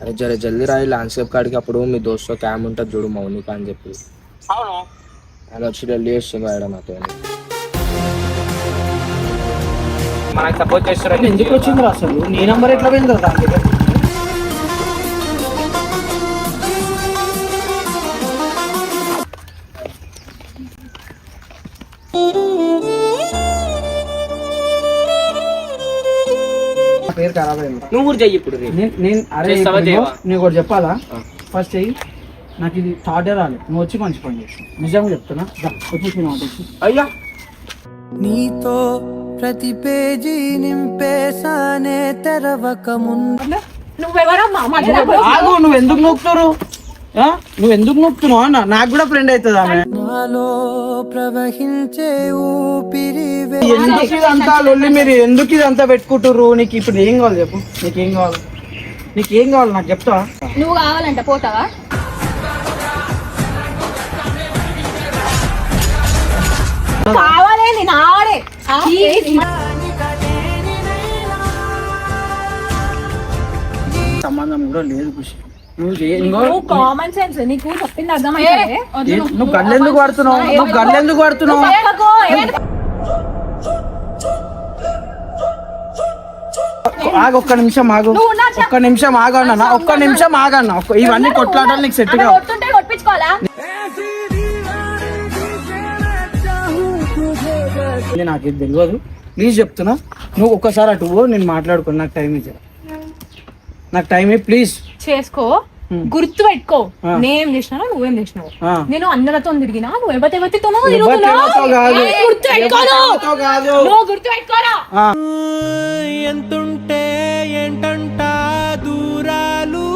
అరే జర జల్దీ రాయి ల్యాండ్స్కేప్ కాడికి అప్పుడు మీ దోస్తో క్యామ్ ఉంటుంది చూడు మౌనిక అని చెప్పి. అవును. ఆయన వచ్చి ఢిల్లీ చేస్తుంది రాయడం నాతో. మనకు సపోర్ట్ అసలు చేస్తారని ఎందుకు వచ్చింది అసలు? నీ నంబర్ ఎట్లా పోయింది దాని పేరు ఖరాబ్ అయింది నువ్వు కూడా చెయ్యి ఇప్పుడు. నేను నేను అరే చేస్తావా, చేయవా? ఒకటి చెప్పాలా. ఫస్ట్ చెయ్యి నాకు ఇది థాటే రాలేదు నువ్వు వచ్చి మంచి పని చేస్తావు నిజంగా చెప్తున్నా దా. అయ్యా నీతో ప్రతి పేజీ నింపేసానే తెరవక ముందు నువ్వెవరమ్మా మధ్యలో ఆగు నువ్వు ఎందుకు నొక్కుతారు? నువ్వు ఎందుకు నొక్కుతున్నావు అన్న? నాకు కూడా ఫ్రెండ్ అవుతుంది ఆమె. నాలో ప్రవహించే ఊపిరివే ఎందుకు ఇదంతా లొల్లి మీరు? ఎందుకు ఇదంతా పెట్టుకుంటారు నీకు ఇప్పుడు ఏం కావాలి చెప్పు? నీకేం కావాలి? నీకేం కావాలి? నాకు చెప్తావా? నువ్వు కావాలంట పోతావా? కావాలే నేను ఆడే. సంబంధం కూడా లేదు ఖుషి. నువ్వు కామన్ సెన్స్ నీకు చెప్పింది నువ్వు గల్లెందుకు పడుతున్నావు నువ్వు గల్లెందుకు పడుతున్నావు ఆగు ఒక్క నిమిషం ఆగు. ఒక్క నిమిషం ఆగన్న ఒక్క నిమిషం ఆగన్న ఇవన్నీ కొట్లాడాలి నీకు సెట్ కావు. ఇది నాకు తెలియదు. ప్లీజ్ చెప్తున్నా. నువ్వు ఒక్కసారి అటు నేను మాట్లాడుకో నాకు టైం ఇచ్చా నాకు టైం ఇవ్వు ప్లీజ్ చేసుకో గుర్తు పెట్టుకో. నేనేం చేసినా నువ్వేం చేసినావు. నేను అందరితో తిరిగినా నువ్వు ఎవరితోనో ఎవరితో కాదు గుర్తు పెట్టుకోను. గుర్తు పెట్టుకోరా. ఎంతుంటే ఏంటంట దూరాలు?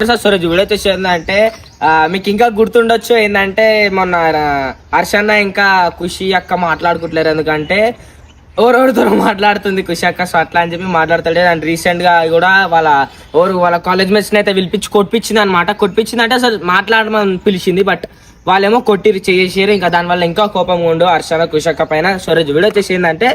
సార్ సూరజ్ వీడైతే ఆ, మీకు ఇంకా గుర్తుండొచ్చు ఏంటంటే మొన్న హర్షన్న ఇంకా ఖుషి అక్క మాట్లాడుకుంటలేరు. ఎందుకంటే ఎవరెవరితో మాట్లాడుతుంది ఖుషి అక్క సో అట్లా అని చెప్పి మాట్లాడతాడు అండ్ రీసెంట్గా కూడా వాళ్ళ ఎవరు వాళ్ళ కాలేజ్ మెట్స్ని అయితే పిలిపించి కొట్టించింది అనమాట కొట్టించింది అంటే అసలు మాట్లాడమని పిలిచింది బట్ వాళ్ళేమో కొట్టి చేసారు. ఇంకా దానివల్ల ఇంకా కోపం ఉండు హర్షన కుషక్క పైన. సూరజ్ వీడియో వచ్చేసి ఏంటంటే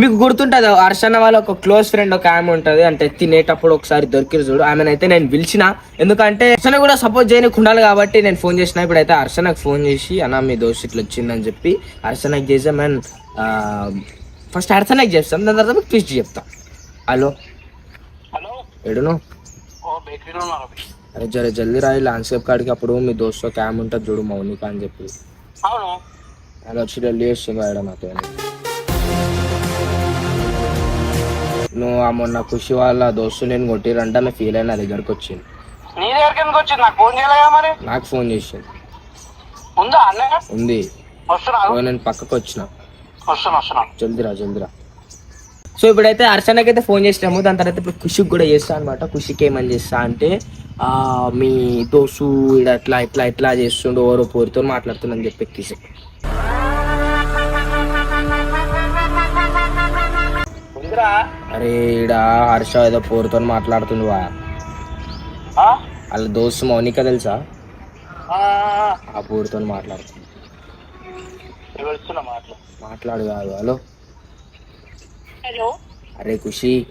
మీకు గుర్తుంటది హర్షన్న వాళ్ళ ఒక క్లోజ్ ఫ్రెండ్ ఒక ఆమె ఉంటది అంటే తినేటప్పుడు ఒకసారి దొరికిరు చూడు ఆమెనైతే నేను పిలిచిన. ఎందుకంటే హర్షణ కూడా సపోర్ట్ చేయడానికి ఉండాలి కాబట్టి నేను ఫోన్ చేసిన ఇప్పుడైతే హర్షణకు ఫోన్ చేసి అన్న మీ దోస్త్ ఇట్లా వచ్చిందని చెప్పి హర్షణకి చేసాం అండ్ ఫస్ట్ హర్షణకి చేస్తాం దాని తర్వాత ట్విస్ట్ చెప్తాం. హలో హలో ఎడును అరే జర జల్దీ రాయి ల్యాండ్స్కేప్ కాడికి అప్పుడు మీ దోస్తో క్యామ్ ఉంటుంది చూడు మౌనిక అని చెప్పి. ఆయన వచ్చి ఢిల్లీ చేస్తుంది రాయడం నాతో నువ్వు ఆ మొన్న ఖుషి వాళ్ళ దోస్తు నేను కొట్టిరంటే ఆమె ఫీల్ అయిన నా దగ్గరకు వచ్చింది. నీ దగ్గరికి ఎందుకు వచ్చింది? నాకు ఫోన్ చేయలేదా మరి? నాకు ఫోన్ చేసింది. ఉందా అన్నయ్య? ఉంది. వస్తున్నా ఓ నేను పక్కకు వచ్చిన. వస్తున్నా వస్తున్నా. జల్దిరా జల్దిరా. సో ఇప్పుడైతే హర్షణకి అయితే ఫోన్ చేసినాము. దాని తర్వాత ఇప్పుడు ఖుషికి కూడా చేస్తా అనమాట ఖుషికి ఏమని చేస్తా అంటే ఆ, మీ దోసు ఈడ అట్లా ఇట్లా ఇట్లా చేస్తుండు ఓరో పోరితో మాట్లాడుతుందని చెప్పి ఎక్కిసి అరే ఈడ హర్ష ఏదో పోరుతో మాట్లాడుతుండువా? వాళ్ళ దోస్తు మౌనిక తెలుసా? ఆ, పోరుతో మాట్లాడుతుంది. మాట్లాడు. కాదు హలో. హలో. అరే ఖుషి.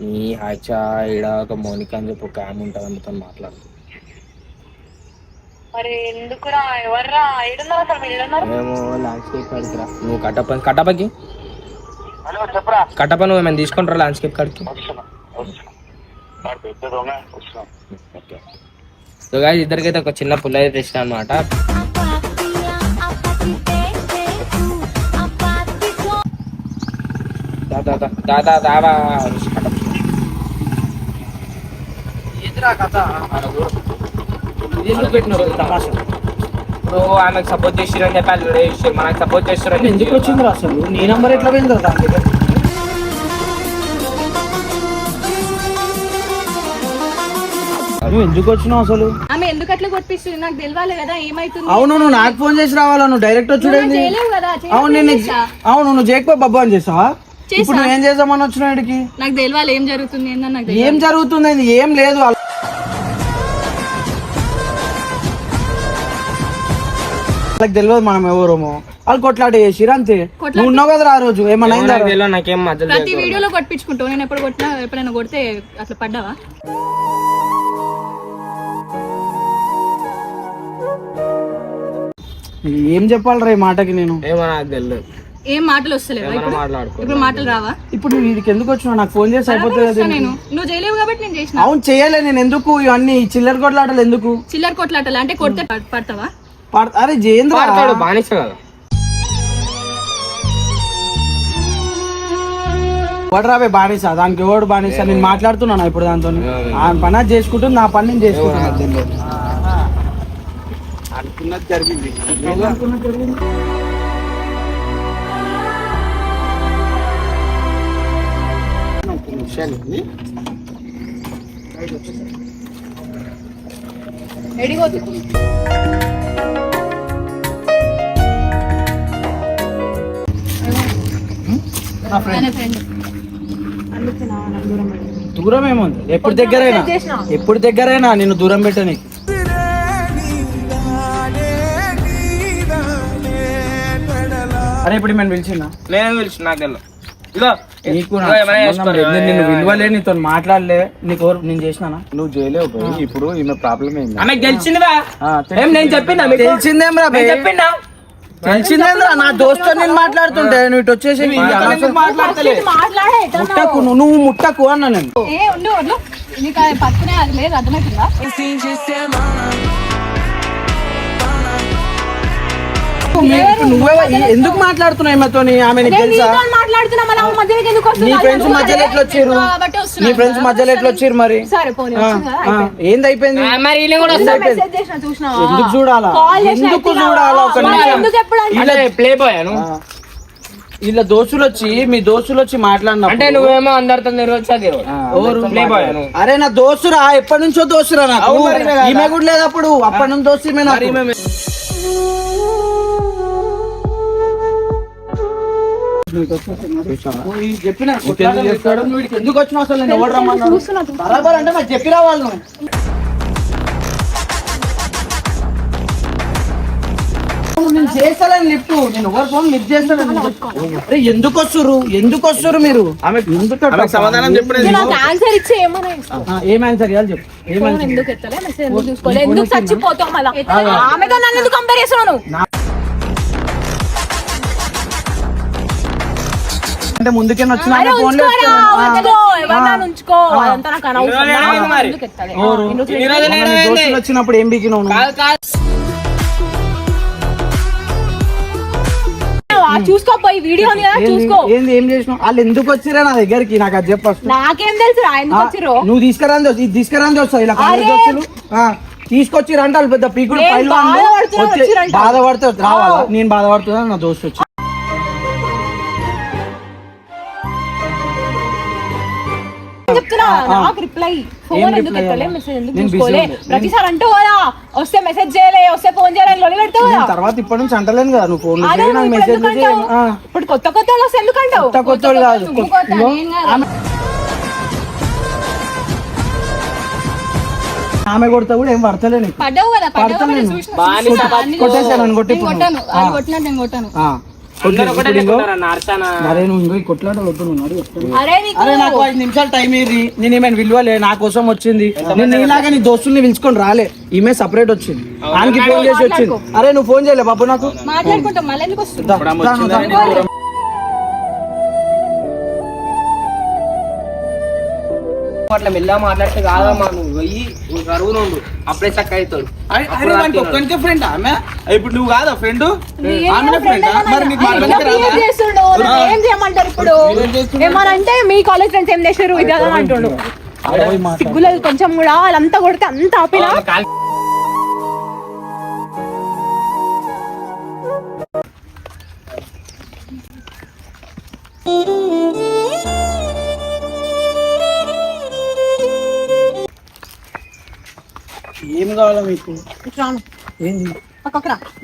నీ హాచ ఈడ ఒక మౌనిక అని చెప్పి ఒక ఆమె ఉంటుంది అందుతో మాట్లాడుతుంది ఏమో రా. నువ్వు కట్టప కట్టపకి హలో చెప్పరా కట్టప నువ్వు ఏమైనా తీసుకుంటారా ల్యాండ్స్కేప్ కాడికి? సో గాయస్ ఇద్దరికైతే ఒక చిన్న పుల్ల అయితే తెచ్చిన అనమాట ఎదురా కథ? ఎందుకు పెట్టినారు ఈ తమాషా. ఇప్పుడు ఆమెకు సపోర్ట్ చేసిరని చెప్పి వాళ్ళు చేసిర్రు. మనకు సపోర్ట్ చేస్తారని ఎందుకు వచ్చింది అసలు? నీ నంబర్ ఎట్లా పోయింది దాని దగ్గర? నువ్వు ఎందుకు వచ్చినావు అసలు? ఆమె ఎందుకు అట్లా కొట్టిస్తుంది? నాకు తెలియాలి కదా ఏమైతుంది? అవును నువ్వు నాకు ఫోన్ చేసి రావాలా? నువ్వు డైరెక్ట్ చేయలేవు కదా అవును నేను. అవును నువ్వు చేయకపోయి బబ్బా అని చేసావా చేసా. ఇప్పుడు నువ్వేం చేద్దామని వచ్చినావు ఇక్కడికి? నాకు తెలియాలి ఏం జరుగుతుంది ఏందని నాకు ఏం జరుగుతుంది ఏం లేదు. వాళ్ళకి తెలియదు మనం ఎవరమో. వాళ్ళు కొట్లాట చేసిరు అంతే. నువ్వు ఉన్నావు కదా ఆ రోజు ఏమన్నా అయిందా? నాకు తెలియదు, నాకేం మధ్యలో ప్రతి వీడియోలో కొట్టించుకుంటావు నేను ఎప్పుడు కొట్టినా ఎప్పుడైనా కొడితే అట్లా పడ్డావా? ఏం చెప్పాలి ఈ మాటకి నేను? నాకు తెలియదు ఏం మాటలు వస్తలేవా ఏమైనా ఇప్పుడు? మాట్లాడుకో. ఇప్పుడు మాటలు రావా? ఇప్పుడు నువ్వు వీడికి ఎందుకు వచ్చినావు? నాకు ఫోన్ చేసి అయిపోతుంది వస్తా నేను. నువ్వు చేయలేవు కాబట్టి నేను చేసిన. అవును చేయలే నేను ఎందుకు? ఇవన్నీ ఈ చిల్లర కొట్లాటలు ఎందుకు? చిల్లర కొట్లాటలు అంటే కొడితే పడ్- పడతావా? పడ- అరే జయేంద్ర. పాడతాడు బానిస కదా. వడరాబే బానిస దానికి ఎవడు బానిస? నేను మాట్లాడుతున్నాను ఇప్పుడు దాంతో ఆ పని అది చేసుకుంటూ నా పని నేను చేసుకుంటున్నాను అనుకున్నది జరిగింది. ఆయన దూరం ఏముంది ఎప్పుడు దగ్గరైనా? ఎప్పుడు దగ్గరైనా నిన్ను దూరం పెట్టని. అరే ఇప్పుడు మేము పిలిచిందా? నేను పిలిచి నాకు తెలియదు ఇదో నీకు నిన్ను విలువలే నీతో మాట్లాడలే. నీకు నేను చేసినానా? నువ్వు చేయలేవు ఇప్పుడు ఈమె ప్రాబ్లం ఏంది? ఆమె గెలిచిందిరా ఆ, తె- ఏం నేను చెప్పినా మీకు? తెలిసిందేం రా బే? తెలిసిందేంద్రా? నా దోస్తో నేను మాట్లాడుతుంటే నువ్వు ఇటు వచ్చేసి ముట్టకు నువ్వు ముట్టకు అన్నా నేను. ఏ ఉండు ఉండు. నీకు అది పక్కనే అది లేదు అర్థమవుతుందా ఇప్పుడు నువ్వే ఎందుకు మాట్లాడుతున్నావు ఈమెతో ఆమె నీకు తెలుసా? ఎందుకు నీ ఫ్రెండ్స్ మధ్యలో ఎట్లా వచ్చారు? కాబట్టి నీ ఫ్రెండ్స్ మధ్యలో ఎట్లా వచ్చారు మరి. ఏంది అయిపోయింది? ఎందుకు చూడాలా? కాల్ చేసిన ఎందుకు? చూడాలా ఒక నిమిషం? ఎందుకు ప్లే పోయాను ఆ. వీళ్ళ దోస్తులు వచ్చి మీ దోస్తులు వచ్చి మాట్లాడినప్పుడు అంటే నువ్వేమో అందరితో పోయాను అరే నా దోస్తురా ఎప్పటి నుంచో దోస్తురా నాకు. ఈమె కూడా లేదు అప్పుడు. అప్పటి నుంచి దోస్తు ఎందుకు వచ్చినావు అసలు నేను ఎవరు రమ్మన్నాడు బరాబర్ అంటే నాకు చెప్పిరా వాళ్ళు నేను చేస్తాను లిఫ్ట్ నేను ఎవరు ఫోన్ లిఫ్ట్ చేస్తాను ఎందుకు వస్తురు ఎందుకు వస్తురు మీరు ఆమె ఎందుకు? సమాధానం చెప్పలేదు ఆన్సర్ ఇచ్చే ఏం ఆన్సర్ ఇవ్వాలి చెప్పు ఏం ఫోన్ ఆన్సర్ ఎందుకు ఎత్తలే ఎందుకు చచ్చిపోతావు మళ్ళా ఆమెతో నన్ను ఎందుకు కంపేర్ చేస్తున్నావు? నేను ఏంది? దోస్తులు వచ్చినప్పుడు ఏం వీడియో ఏంది? చూసుకో. ఏంది? ఏం చేసినావు? వాళ్ళు ఎందుకు వచ్చిరా నా దగ్గరికి? నాకు అది చెప్పు first. నాకేం తెలుసు రా ఎందుకు ఆ, వచ్చిర్రో? నువ్వు తీసుకురాని ఇది తీసుకురాని దోస్తా ఇలా కాలేజ్ అరే. దోస్తులు. ఆ, తీసుకొచ్చి రంటాలు పెద్ద పీకుడు పైలు వాళ్ళు. వచ్చిరంట. బాధపడితే రావాలా? నేను బాధపడుతున్నా నా దోస్తు వచ్చి నాకు రిప్లై ఫోన్ ఎందుకు ఎత్తలే? మెసేజ్ ఎందుకు చూసుకోలే. ప్రతిసారి అంటావు కదా వస్తే మెసేజ్ చేయలే వస్తే ఫోన్ చేయాలని లొలి పెడతావు కదా. తర్వాత ఇప్పటి నుంచి అంటలేను కదా నువ్వు ఫోన్ అదే చేయి నాకు నువ్వు మెసేజ్ ఇప్పుడు కొత్త కొత్త వాళ్ళు వస్తే ఎందుకు అంటావు? కొత్త వాళ్ళు కాదు. ఆమె- కొడతా కూడా ఏం పడతలే నీకు. పడ్డావు కదా పడ్డావు పడతాను కొట్టేసాను కొట్టి కొట్టాను. కొట్టినట్టు నేను కొట్టాను. అరే నువ్వు ఇంకో కొట్లాట. అరే నీకు ఐదు నిమిషాలు టైం ఇర్రి నేను ఏమైనా విలువలే నా కోసం వచ్చింది. నేను నీలాగా నీ దోస్తుల్ని పిలుచుకొని రాలే. ఈమె సపరేట్ వచ్చింది. ఆయనకి ఫోన్ చేసి వచ్చింది. అరే నువ్వు ఫోన్ చేయలే బాబు నాకు. అట్లా మెల్లగా మాట్లాడితే కాదమ్మా నువ్వు పోయి నువ్వు కరువు నుండు అప్పుడే చక్క అవుతాడు ఒక్కనికే ఫ్రెండ్ ఆమె ఇప్పుడు నువ్వు కాదా ఫ్రెండ్ ఏం ఆమెనే friend friend ఆ? అన్నా? మరి నీకు ఏం మాట్లాడడానికి రాదా? behave చేస్తుండు? నన్ను ఏం చేయమంటారు ఇప్పుడు మీరేం చేస్తున్నారు? ఏమనంటే మీ కాలేజ్ ఫ్రెండ్స్ ఏం చేశారు ఇది అంటుండు. సిగ్గులేదు కొంచెం కూడా వాళ్ళంతా కొడితే అంత ఆపినా ఏం కావాలా మీకు? ఏంది?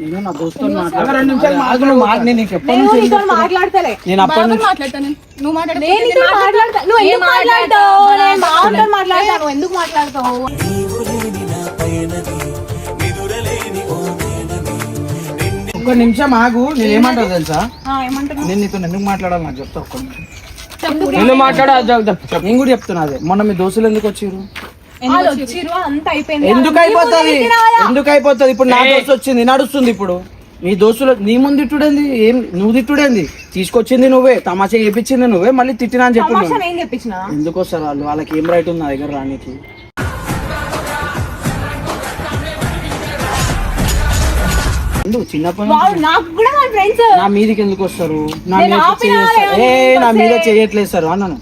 నేను నా నేను ఎప్పటి నేను నుంచి? మాట్లాడతలే. నేను అప్పటి నుంచి మాట్లాడతాను. నువ్వు నేను మాట్లాడతావు? నేను ఎందుకు మాట్లాడతావు? నిన్నే ఒక్క నిమిషం ఆగు. నేను ఏమంటావు తెలుసా? నేను నీతో ఎందుకు మాట్లాడాలి? నాకు చెప్తా ఒక్క నిమిషం. నువ్వు మాట్లాడు. నేను కూడా చెప్తున్నా అదే. మొన్న మీ దోస్తులు ఎందుకు వచ్చిర్రు? ఎందుకు అయిపోతుంది? ఎందుకు అయిపోతుంది? ఇప్పుడు నా దోస్తు వచ్చింది నడుస్తుంది ఇప్పుడు. నీ దోస్తులు నీ ముందు తిట్టుడేంది? ఏం నువ్వు తిట్టుడేంది? తీసుకొచ్చింది నువ్వే తమాషా చేపించింది నువ్వే మళ్ళీ తిట్టినా అని చెప్పి ఎందుకు వస్తారు వాళ్ళు? వాళ్ళకి ఏం రైట్ ఉంది నా దగ్గర రానికి? ఎందుకు చిన్నప్పటి నాకు కూడా ఫ్రెండ్స్ నా మీదకి ఎందుకు వస్తారు? నా మీద చేయట్లేదు సార్. అన్నాను.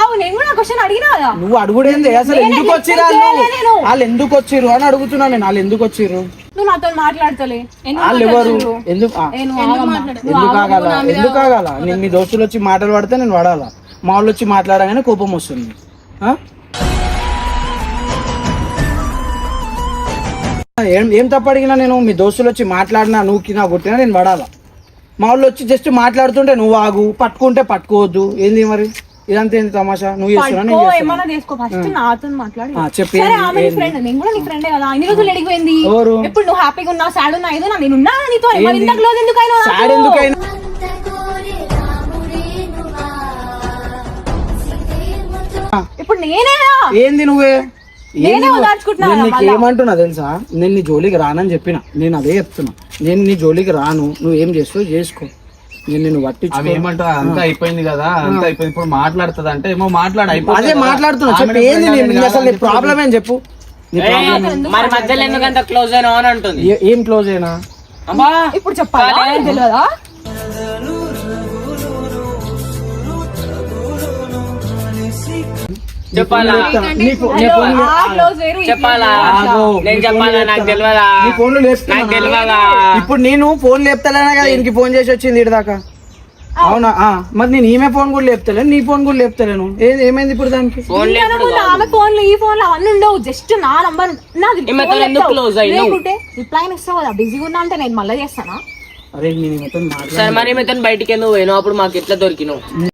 అవు నేను కూడా క్వశ్చన్ అడిగినా కదా? నువ్వు అడుగుడేంది? అసలు ఎందుకు explain వాళ్ళు? చేయలే నేను. వాళ్ళు ఎందుకు వచ్చిర్రు? అని అడుగుతున్నా నేను. వాళ్ళు ఎందుకు వచ్చిర్రు? నువ్వు నాతో మాట్లాడతలే. వాళ్ళు ఎవరు? ఎందుకు? ఆ, నేను ఆగమ్మా. నువ్వు ఎందుకు ఆగమ్మా, ఆగాల? నా మీద ఎందుకు ఆగాల? నేను మీ దోస్తులు వచ్చి మాటలు పడితే నేను పడాలా? మా వాళ్ళు వచ్చి మాట్లాడగానే కోపం వస్తుంది. ఆ? ఏం ఏం తప్పు అడిగినా నేను మీ దోస్తులు వచ్చి మాట్లాడినా నువ్వు కింద కొట్టినా నేను పడాలా? మా వాళ్ళు వచ్చి జస్ట్ మాట్లాడుతుంటే నువ్వు ఆగు పట్టుకుంటే పట్టుకోవద్దు. ఏంది మరి? ఇదంతా ఏంది తమాషా? నువ్వు చేస్తున్నా నేను ఏమన్నా చేసుకో ఫస్ట్ నాతో మాట్లాడి. ఆ, చెప్పు సరే ఏంది, ఆమె నీ? ఫ్రెండ్ నేను కూడా నీ ఫ్రెండే కదా ఇన్ని రోజులు ఎడిగిపోయింది. ఎవరు? ఇప్పుడు నువ్వు హ్యాపీగా ఉన్నా సాడ్ ఉన్నా ఏదో నేను ఉన్నా నీతో? మరి ఇంత క్లోజ్ ఎందుకు అయినావు నాకు? సాడ్ ఎందుకైనా? ఇప్పుడు ఏంది నువ్వే? నేనే ఏంది నువ్వు? నేను నీకు. ఏమంటున్నా తెలుసా? నేను నీ జోలికి రానని చెప్పిన. నేను అదే చెప్తున్నా. నేను నీ జోలికి రాను. నువ్వు ఏం చేస్తావు చేసుకో. నేను నిన్ను అవి ఏమంటారు అంతా అయిపోయింది కదా అంతా అయిపోయింది ఇప్పుడు మాట్లాడుతుంది అంటే ఏమో మాట్లాడు అదే అయిపోయింది కదా. మాట్లాడుతున్నా చెప్పు ఏంది నీ- అసలు నీ ప్రాబ్లం ఏం చెప్పు. నీ ఏయ్, ప్రాబ్లం మరి మధ్యలో ఎందుకంత క్లోజ్ అయినా అని అంటుంది. ఏ- ఏం క్లోజ్ అయినా? అమ్మా ఇప్పుడు చెప్పాలా? తెలియదా? చెప్పాలా. నేను నాకు. తెలియదా? నీ ఫోన్. నాకు తెలియదా? ఇప్పుడు నేను ఫోన్ లేపుతలేనా కదా? ఇంటికి ఫోన్ చేసి వచ్చింది ఇటు దాకా. అవునా? ఆ, మరి నేను ఈమె ఫోన్ కూడా లేపుతలేను నీ ఫోన్ కూడా లేపుతలేను. ఏమైంది ఇప్పుడు దానికి? ఆమె ఫోన్లో ఈ ఫోన్లో అవన్నీ ఉండవు. జస్ట్ నా నంబర్ నాది ఈమెతో రిప్లై ఇస్తావు కదా? బిజీగా ఉన్నా అంటే నేను మళ్ళీ చేస్తానా? అరే నేను మొత్తం మాట్లాడ సరే మరి మీతో బయటికి ఎందుకు పోయినావు? అప్పుడు మాకు ఎట్లా దొరికినావు?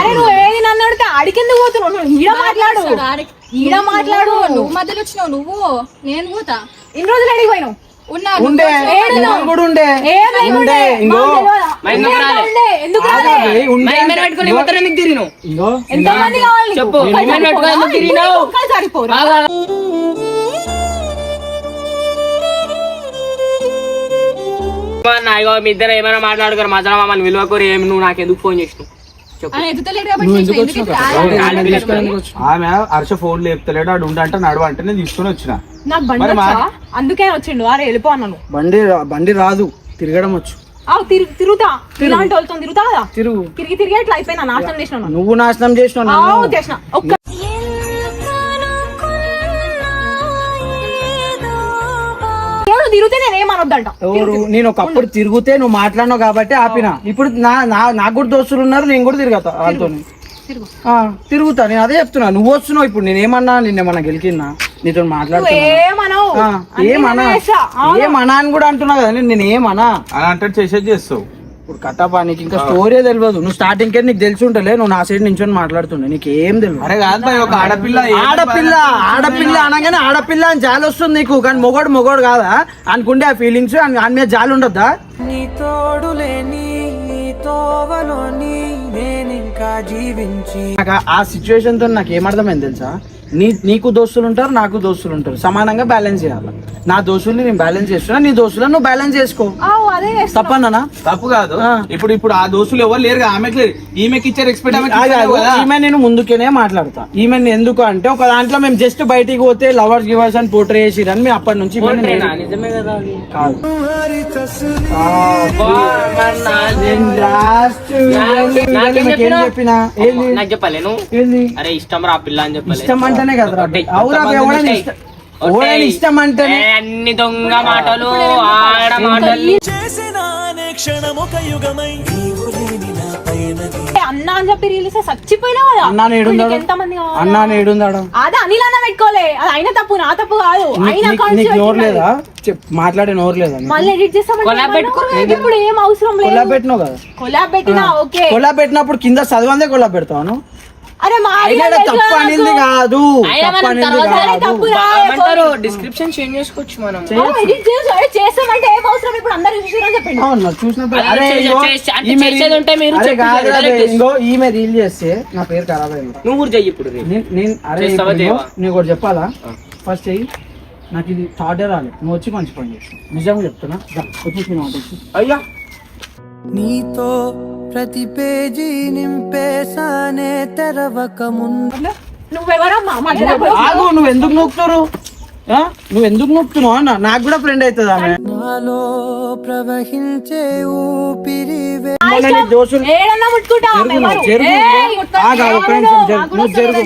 అరే నువ్వు ఏది నన్ను అడిగితే అడిగెందుకు పోతున్నావు? నువ్వు ఈడ మాట్లాడు ఈడ మాట్లాడు. నువ్వు మధ్యలో వచ్చినావు నువ్వు. నేను పోతా. ఇన్ని రోజులు కావాలి? చెప్పు. అన్న, ఇగో మీ ఇద్దరు ఏమైనా మాట్లాడుకోరు మజా మమ్మల్ని విలువకోరు ఏమి నువ్వు నాకు ఎందుకు ఫోన్ చేసినావు? ఆమె హర్ష ఫోన్ లేపుతలేడు ఆడు ఉండంటే నడువ అంటే నేను తీసుకొని వచ్చిన. నాకు బండి? అందుకే వచ్చిండు. అరే వెళ్ళిపో అన్నాను. బండి రా- బండి రాదు. తిరగడం వచ్చు. ఆ, తిరు తిరుగుతా. ఇలాంటి వాళ్ళతో తిరుగుతా తిరుగు. తిరిగి తిరిగి అట్లా అయిపోయినా నాశనం చేసిన. నువ్వు నాశనం. చేసిన. తిరిగితే నేను ఏమనొద్దంట. ఎవరు? నేను ఒకప్పుడు తిరిగితే నువ్వు మాట్లాడినావు కాబట్టి ఆపిన. ఇప్పుడు నా నా- నాకు కూడా దోస్తులు ఉన్నారు నేను కూడా తిరగతా వాళ్ళతో తిరుగుతా నేను అదే చెప్తున్నా. నువ్వు వస్తున్నావు ఇప్పుడు నేను ఏమన్నా నిన్నేమన్నా గెలికినా నీతో మాట్లాడుతున్నా. ఏమనా? అని కూడా అంటున్నా కదా నేను నేను ఏమనా? అని అంటే చేసేది చేస్తావు. ఇప్పుడు కట్టపా నీకు ఇంకా స్టోరీ తెలియదు నువ్వు స్టార్టింగ్ కే నీకు తెలిసి ఉంటలే నువ్వు నా సైడ్ నించొని మాట్లాడుతుండే. నీకు ఏం తెలియదు అరే కాదు ఒక ఆడపిల్ల ఆడపిల్ల ఆడపిల్ల అనగానే ఆడపిల్ల అని జాలి వస్తుంది నీకు. కానీ మొగోడు మొగోడు కాదా? అనుకుంటే ఆ ఫీలింగ్స్ ఆయన మీద జాలి ఉండొద్దా? నీ తోడులేని నీ తోవలోని నేనింకా జీవించి ఆ సిచ్యువేషన్తో నాకు ఏమర్థమైంది తెలుసా? నీ నీకు దోస్తులు ఉంటారు నాకు దోస్తులు ఉంటారు. సమానంగా బ్యాలెన్స్ చేయాలి. నా దోస్తుల్ని నేను బ్యాలెన్స్ చేస్తున్నా నీ దోస్తులను నువ్వు బ్యాలెన్స్ చేసుకో. తప్పన్నా? తప్పు కాదు. ఇప్పుడు ఇప్పుడు ఆ దోస్తులు ఎవరు లేరు ఆమెకి లేరు. ఈమెకి ఇచ్చే రెస్పెక్ట్ ఆమెకి ఆగు, ఇస్తలేవు ఆగు. కదా. ఈమె నేను ముందుకేనే మాట్లాడతా. ఈమె ఎందుకు అంటే ఒక దాంట్లో మేము జస్ట్ బయటికి పోతే లవర్స్ గివర్స్ అని పోట్రే చేసిరని మేము అప్పటి నుంచి ఈమెని పోట్రేనా? నేను- నిజమే కదా అది. కాదు. ఆ, బా, మరి నా- నేను last నాకేం వీడియోలో మీకు ఏం చెప్పినావు? చెప్పినా? అరే ఇష్టం రా పిల్ల అని చెప్పలే. ఇష్టం అంటేనే కదరా ఒట్టేయ్. అవురా ఒట్టేయ్. ఇష్టం అంటేనే అన్ని దొంగ మాటలు ఆడ మాటలు. అన్న అని చెప్పి రిలీజ్ చచ్చిపోయినావు కదా. అన్నా నేడుందాడు? ఎంత మంది? అన్నా నేడుందాడు? అదే అనిల్ అన్న పెట్టుకోలే. అది అయిన తప్పు నా తప్పు కాదు. అయిన నీకు- నోరు లేదా? చెప్ మాట్లాడే నోరు లేదా మళ్ళీ ఎడిట్ చేస్తామంటే కొలాబ్ పెట్టుకో. ఏమన్నా? ఇప్పుడు ఏం అవసరం లేదు? కొలా పెట్టినావు కదా? కొలాబ్ పెట్టినా ఓకే. కొలా పెట్టినప్పుడు కింద చదవందే కొలా ఈడ తప్పు అనింది కాదు. తప్పు అనింది ఏమంటారు డిస్క్రిప్షన్ చేంజ్ చేసుకోవచ్చు మనం. ఎడిట్ చేసి చేస్తామంటే ఏం అవసరం? ఇప్పుడు అందరు చూసారని చెప్పండి. అవును చూసినప్పుడు అదే అరే చేసే- ఇగో, చేసే- అంటే ఈమె చేసేది ఉంటే మీరు ఇంకో ఈమె రీల్ చేస్తే నా పేరు ఖరాబ్ అయింది. నువ్వు కూడా చెయ్యి ఇప్పుడు. నేను- అరే? నీకు ఒకటి చెప్పాలా? ఫస్ట్ చెయ్యి. నాకు ఇది థాటే రాలేదు. నువ్వు వచ్చి మంచి పని చేస్తావు నిజంగా చెప్తున్నా. వచ్చి. అయ్యా. నీతో ప్రతి పేజీ నింపేసానే తెరవక ముందు ఆగు నువ్వు ఎందుకు నొక్కుతారు ఆ? నువ్వు ఎందుకు నొక్కుతున్నావు అన్న? నాకు కూడా ఫ్రెండ్ అవుతుంది ఆమె. నాలో ప్రవహించే ఊపిరి ఏడన్నా నువ్వు? జరుగు.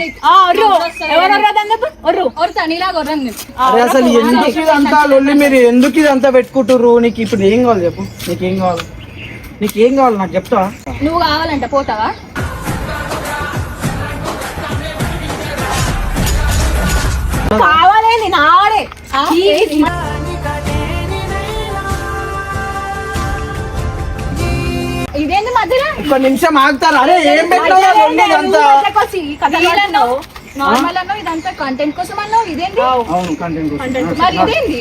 అసలు ఎందుకు ఇదంతా లొల్లి మీరు ఎందుకు ఇదంతా పెట్టుకుంటుర్రు? నీకు ఇప్పుడు ఏం కావాలి చెప్పు? నీకేం కావాలి? నీకేం కావాలి? నాకు చెప్తా నువ్వు కావాలంట పోతావా? కావాలే నేను ఆడే మధ్యలో? ఒక్క నిమిషం ఆగుతారు? అరే ఏం పెట్టావు? నార్మల్ అన్నావు ఇదంతా. కంటెంట్ కోసం అన్నావు? ఇదేంటి అవును కంటెంట్ మరి ఇదేంటి?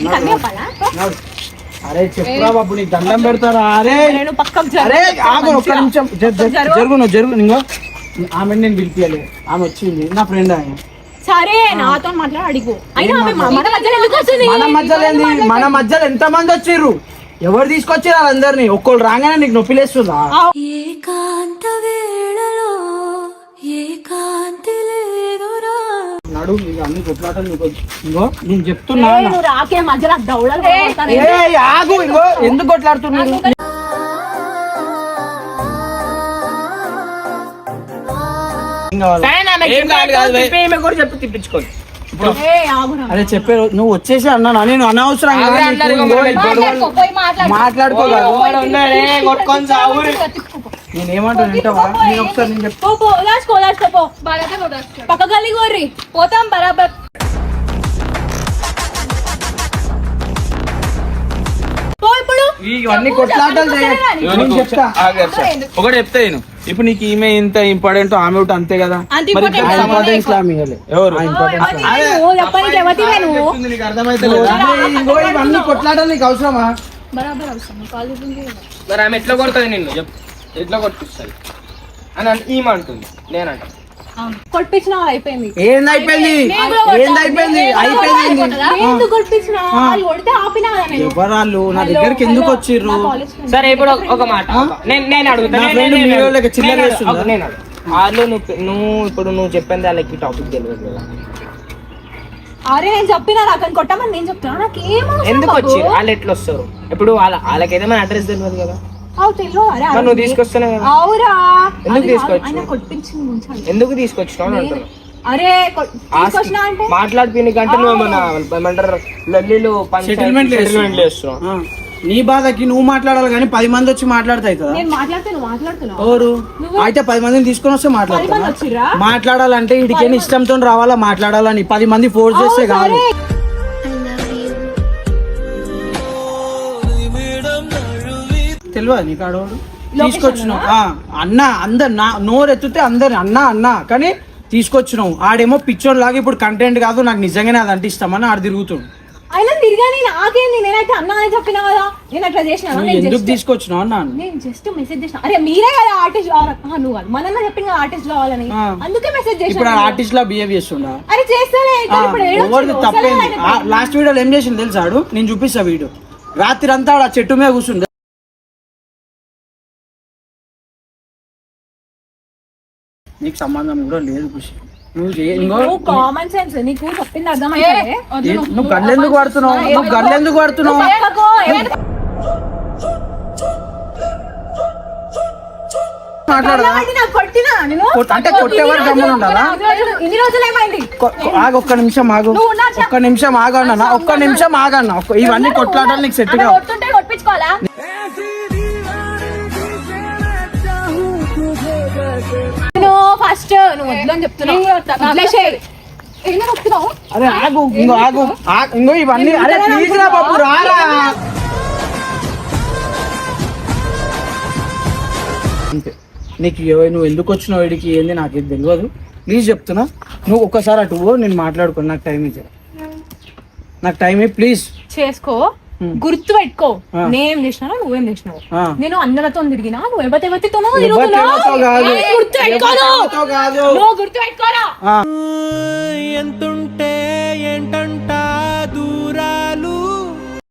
అరే చెప్పురా బాబు నీకు దండం పెడతారా? అరే! నేను పక్కకు అరే ఆగు ఒక్క నిమిషం. జరు- జరు- జరుగు నువ్వు జరుగు ఇంకో ఆమె నేను పిలిపియలే ఆమె వచ్చింది. నా ఫ్రెండ్ ఆయన సరే నాతో మాట్లాడి అడిగు. అయినా ఆమె మన మధ్యలో ఎందుకు వస్తుంది? మన మధ్యలో ఏంది? మన మధ్యలో ఎంత మంది వచ్చిర్రు? ఎవరు తీసుకొచ్చిర్రు వాళ్ళందరినీ? ఒక్కళ్ళు రాగానే నీకు నొప్పి లేస్తుందా ఏకాంత నడు నీకు అన్ని కొట్లాటలు నీకు. ఇంకో నేను చెప్తున్నా ఏయ్, నువ్వు రాకే మధ్యలో దౌడలు కొడతాను. ఏ ఆగు ఇంకో ఎందుకు కొట్లాడుతున్నారు. చెప్పి ఆగురా. అరే చెప్పారు నువ్వు వచ్చేసి అన్నాను నేను అనవసరంగా ఆగు నేను ఏమంటాను వింటావా? నేను ఒకసారి నేను చెప్తా పో పో దాచుకో దాచుకో పో. బాగా కొట్టేస్తాడు. పక్క గల్లి కోర్రి పోతాం బరాబర్. పో ఇప్పుడు. ఇవన్నీ కొట్లాటలు చేయ- నేను చెప్తా. ఆగు హర్ష. ఒకటి చెప్తా నేను. ఇప్పుడు నీకు ఈమె ఇంత ఇంపార్టెంట్ ఆమె ఒకటి అంతే కదా? అంత మరి important ఇద్దరు ఆ ఇంపార్టెన్స్ లా మీయలే. ఎవరు? ఆ ఇంపార్టెన్స్ లా. నువ్వు చెప్పడానికి ఎవరివే నువ్వు చెప్తుంది నీకు అర్థమైతలేదా అరే, ఇంకో ఇవన్నీ కొట్లాటలు నీకు అవసరమా? బరాబర్ అవసరం. కాలేజ్ ఉంది మరి ఆమె ఎట్లా కొడుతుంది నిన్ను? చెప్పు. ఎట్లా కొట్టిస్తుంది అని అన్- ఈమె అంటుంది. నేనంట. కొట్టించిన అయిపోయింది. ఏంది అయిపోయింది? ఏంది అయిపోయింది? ఎందుకు కొట్టించిన వాళ్ళు కొడితే ఆపినా కదా నేను. ఎవరాళ్ళు? నా దగ్గరికి ఎందుకు వచ్చిర్రు? సరే ఇప్పుడు ఒక- మాట. నేను నేను అడుగుతా. నా నేను- వాళ్ళకి చిల్లర. వాళ్ళు నువ్వు నువ్వు ఇప్పుడు నువ్వు చెప్పింది వాళ్ళకి టాపిక్ తెలియదు కదా. అరే నేను చెప్పినా నాకు కొట్టమని నేను నాకు అవసరం ఎందుకు? వచ్చి వాళ్ళు ఎట్లా వస్తారు? ఇప్పుడు వాళ్ళ వాళ్ళకైతే మన అడ్రస్ తెలియదు కదా. నువ్వు కదా? అవురా. ఎందుకు కాదు, తీసుకొచ్చావు? ఎందుకు తీసుకొచ్చినావు అంటున్నా అరే మాట్లాడిపోయిన కంటే నువ్వు ఏమన్నా లల్లీలు. సెటిల్మెంట్ చేస్తున్నావు. నీ బాధకి నువ్వు మాట్లాడాలి కానీ పది మంది వచ్చి మాట్లాడితే అవుతుందా నేను మాట్లాడితే నువ్వు మాట్లాడుతున్నావు. ఎవరు? అయితే పది మందిని తీసుకొని వస్తే పది మంది మాట్లాడతా వచ్చిర్రా? మాట్లాడాలంటే ఇడికేని ఇష్టంతో రావాలా? మాట్లాడాలని. పది మంది ఫోర్స్ చేస్తే కాదు తెలియదు నీకు ఆడవాడు. తీసుకొచ్చినావు. ఆ, అన్న అందరు నా నోరు ఎత్తితే అందరు అన్న అన్న కానీ తీసుకొచ్చినావు. ఆడేమో పిచ్చోన్ లాగా ఇప్పుడు కంటెంట్ కాదు నాకు నిజంగానే అది అంటే ఇష్టమని ఆడ తిరుగుతుంది ఆయన తిరిగాని నాకేంది? నేనైతే అన్నా అని చెప్పినా కదా? నేను అట్లా చేసిన నేను ఎందుకు తీసుకొచ్చినావు అన్నాను నేను జస్ట్ మెసేజ్ చేసిన. అరే మీరే కదా ఆర్టిస్ట్ నువ్వు కాదు మనన్న చెప్పింది ఆర్టిస్ట్ కావాలని. ఆ. అందుకే మెసేజ్ ఇప్పుడు ఆర్టిస్ట్ లా బిహేవ్ చేస్తుండా? అరే చేస్తానే ఆ. ఎవరిది తప్పేంది? లాస్ట్ వీడియోలో ఏం చేసింది తెలుసాడు నేను చూపిస్తా వీడియో రాత్రి అంతా ఆడ చెట్టు మీద కూర్చుంది నీకు సంబంధం కూడా లేదు ఖుషి. నువ్వు చే- ఇంకో నువ్వు కామన్ సెన్స్ నీకు చెప్పింది అర్థమైతే నువ్వు గల్లెందుకు పడుతున్నావు నువ్వు గల్లెందుకు పడుతున్నావు మాట్లాడదా నాకు కొట్టినా నేను? కొట్- అంటే కొట్టేవారు గమ్మున ఉండాలా? ఇన్ని రోజులు ఏమైంది? కొ- కొ- ఆగు ఒక్క నిమిషం ఆగు. ఒక్క నిమిషం ఆగన్నా ఒక్క నిమిషం ఆగన్నా ఇవన్నీ కొట్లాటలు నీకు సెట్ కావు. కొట్టించుకోవాలా? నేను ఫస్ట్ నువ్వు వద్దని చెప్తున్నావు. అరే ఆగు ఇంకో ఆగు. ఆ- ఇంకో ఇవన్నీ అరే ప్లీజ్ రా బాబు రారా. అంతే. నీకు నువ్వు ఎందుకు వచ్చినావు వీడికి ఏంది? నాకేం తెలియదు ప్లీజ్ చెప్తున్నా. నువ్వు ఒక్కసారి అటు పో నేను మాట్లాడుకో నాకు టైం ఇచ్చా నాకు టైం ప్లీజ్. చేసుకో. గుర్తు పెట్టుకో. ఆ. నేనేం చేసినా నువ్వేం చేసినావు. ఆ. నేను అందరితో తిరిగినా నువ్వు కాదు. గుర్తు పెట్టుకోను. నువ్వు గుర్తు పెట్టుకోరా. ఎంతుంటే ఏంటంట దూరాలు